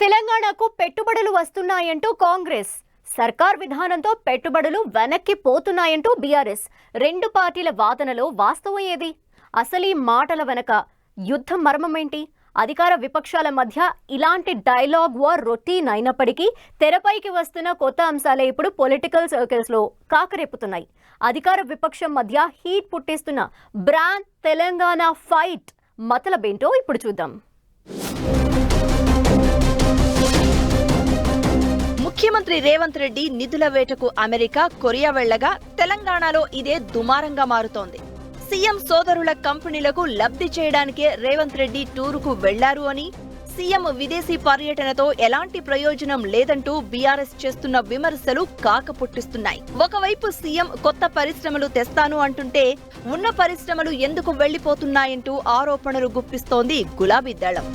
తెలంగాణకు పెట్టుబడులు వస్తున్నాయంటూ కాంగ్రెస్. సర్కార్ విధానంతో పెట్టుబడులు వెనక్కి పోతున్నాయంటూ బీఆర్ఎస్. రెండు పార్టీల వాదనలో వాస్తవం ఏది? అసలు ఈ మాటల వెనక యుద్ధ మర్మమేంటి? అధికార విపక్షాల మధ్య ఇలాంటి డైలాగ్ వార్ రొటీన్ అయినప్పటికీ తెరపైకి వస్తున్న కొత్త అంశాలే ఇప్పుడు పొలిటికల్ సర్కిల్స్లో కాకరేపుతున్నాయి. అధికార విపక్షం మధ్య హీట్ పుట్టిస్తున్న బ్రాండ్ తెలంగాణ ఫైట్ మతలబేంటో ఇప్పుడు చూద్దాం. ముఖ్యమంత్రి రేవంత్ రెడ్డి నిధుల వేటకు అమెరికా కొరియా వెళ్ళగా తెలంగాణలో ఇదే దుమారంగా మారుతోంది. సీఎం సోదరుల కంపెనీలకు లబ్ధి చేయడానికే రేవంత్ రెడ్డి టూరుకు వెళ్ళారు అని సీఎం విదేశీ పర్యటనతో ఎలాంటి ప్రయోజనం లేదంటూ బీఆర్ఎస్ చేస్తున్న విమర్శలు కాకపుట్టిస్తున్నాయి. ఒకవైపు సీఎం కొత్త పరిశ్రమలు తెస్తాను అంటుంటే ఉన్న పరిశ్రమలు ఎందుకు వెళ్ళిపోతున్నాయంటూ ఆరోపణలు గుప్పిస్తోంది గులాబీ దళం.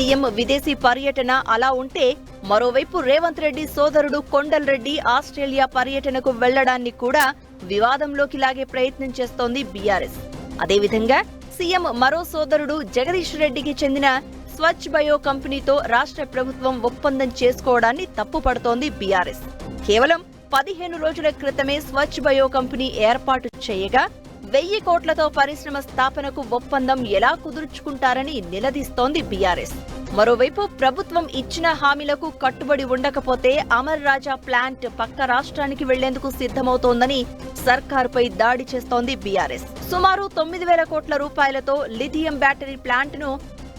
సీఎం విదేశీ పర్యటన అలా ఉంటే మరోవైపు రేవంత్ రెడ్డి సోదరుడు కొండల్ రెడ్డి ఆస్ట్రేలియా పర్యటనకు వెళ్ళడాన్ని కూడా వివాదంలోకి లాగే ప్రయత్నం చేస్తోంది బీఆర్ఎస్. అదేవిధంగా సీఎం మరో సోదరుడు జగదీష్ రెడ్డికి చెందిన స్వచ్ఛ బయో కంపెనీతో రాష్ట్ర ప్రభుత్వం ఒప్పందం చేసుకోవడాన్ని తప్పుపడుతోంది బీఆర్ఎస్. కేవలం పదిహేను రోజుల క్రితమే స్వచ్ఛ్ బయో కంపెనీ ఏర్పాటు చేయగా వెయ్యి కోట్లతో పరిశ్రమ స్థాపనకు ఒప్పందం ఎలా కుదుర్చుకుంటారని నిలదీస్తోంది బీఆర్ఎస్. మరోవైపు ప్రభుత్వం ఇచ్చిన హామీలకు కట్టుబడి ఉండకపోతే అమర్ రాజా ప్లాంట్ పక్క రాష్ట్రానికి వెళ్ళేందుకు సిద్ధమవుతోందని సర్కారుపై దాడి చేస్తోంది బీఆర్ఎస్. సుమారు తొమ్మిది వేల కోట్ల రూపాయలతో లిథియం బ్యాటరీ ప్లాంట్ను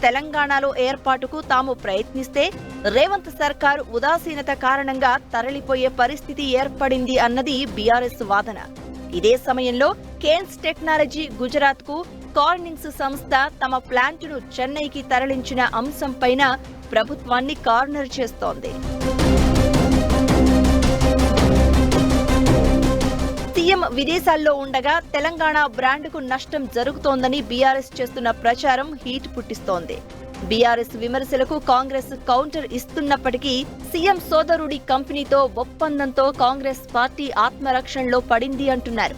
తెలంగాణలో ఏర్పాటుకు తాము ప్రయత్నిస్తే రేవంత్ సర్కార్ ఉదాసీనత కారణంగా తరలిపోయే పరిస్థితి ఏర్పడింది అన్నది బీఆర్ఎస్ వాదన. ఇదే సమయంలో కేన్స్ టెక్నాలజీ గుజరాత్కు కార్నింగ్స్ సంస్థ తమ ప్లాంట్ను చెన్నైకి తరలించిన అంశంపైన ప్రభుత్వాన్ని కార్నర్ చేస్తోంది. సీఎం విదేశాల్లో ఉండగా తెలంగాణ బ్రాండ్కు నష్టం జరుగుతోందని బీఆర్ఎస్ చేస్తున్న ప్రచారం హీట్ పుట్టిస్తోంది. బీఆర్ఎస్ విమర్శలకు కాంగ్రెస్ కౌంటర్ ఇస్తున్నప్పటికీ సీఎం సోదరుడి కంపెనీతో ఒప్పందంతో కాంగ్రెస్ పార్టీ ఆత్మరక్షణలో పడింది అంటున్నారు.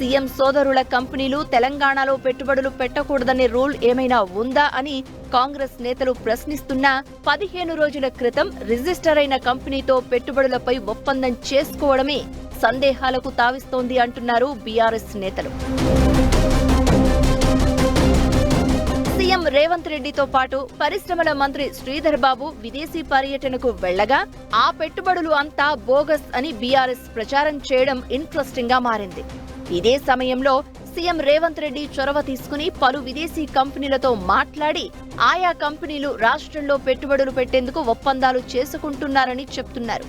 సీఎం సోదరుల కంపెనీలు తెలంగాణలో పెట్టుబడులు పెట్టకూడదనే రూల్ ఏమైనా ఉందా అని కాంగ్రెస్ నేతలు ప్రశ్నిస్తున్నా పదిహేను రోజుల క్రితం రిజిస్టర్ అయిన కంపెనీతో పెట్టుబడులపై ఒప్పందం చేసుకోవడమే సందేహాలకు తావిస్తోంది అంటున్నారు బీఆర్ఎస్ నేతలు. సీఎం రేవంత్ రెడ్డితో పాటు పరిశ్రమల మంత్రి శ్రీధర్ బాబు విదేశీ పర్యటనకు వెళ్ళగా ఆ పెట్టుబడులు అంతా బోగస్ అని బీఆర్ఎస్ ప్రచారం చేయడం ఇంట్రెస్టింగ్గా మారింది. ఇదే సమయంలో సీఎం రేవంత్ రెడ్డి చొరవ తీసుకుని పలు విదేశీ కంపెనీలతో మాట్లాడి ఆయా కంపెనీలు రాష్ట్రంలో పెట్టుబడులు పెట్టేందుకు ఒప్పందాలు చేసుకుంటున్నారని చెప్తున్నారు.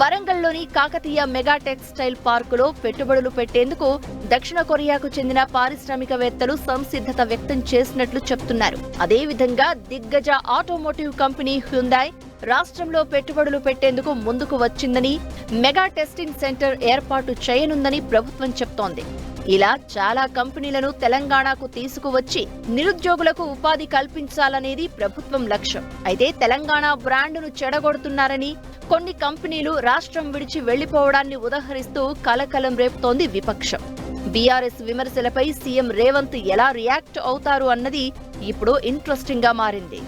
వరంగల్లోని కాకతీయ మెగా టెక్స్టైల్ పార్కులో పెట్టుబడులు పెట్టేందుకు దక్షిణ కొరియాకు చెందిన పారిశ్రామికవేత్తలు సంసిద్ధత వ్యక్తం చేసినట్లు చెప్తున్నారు. అదేవిధంగా దిగ్గజ ఆటోమోటివ్ కంపెనీ హ్యుందాయ్ రాష్ట్రంలో పెట్టుబడులు పెట్టేందుకు ముందుకు వచ్చిందని మెగా టెస్టింగ్ సెంటర్ ఏర్పాటు చేయనుందని ప్రభుత్వం చెప్తోంది. ఇలా చాలా కంపెనీలను తెలంగాణకు తీసుకువచ్చి నిరుద్యోగులకు ఉపాధి కల్పించాలనేది ప్రభుత్వం లక్ష్యం. అయితే తెలంగాణ బ్రాండ్ను చెడగొడుతున్నారని కొన్ని కంపెనీలు రాష్ట్రం విడిచి వెళ్ళిపోవడాన్ని ఉదహరిస్తూ కలకలం రేపుతోంది విపక్షం. బీఆర్ఎస్ విమర్శలపై సీఎం రేవంత్ ఎలా రియాక్ట్ అవుతారు అన్నది ఇప్పుడు ఇంట్రెస్టింగ్గా మారింది.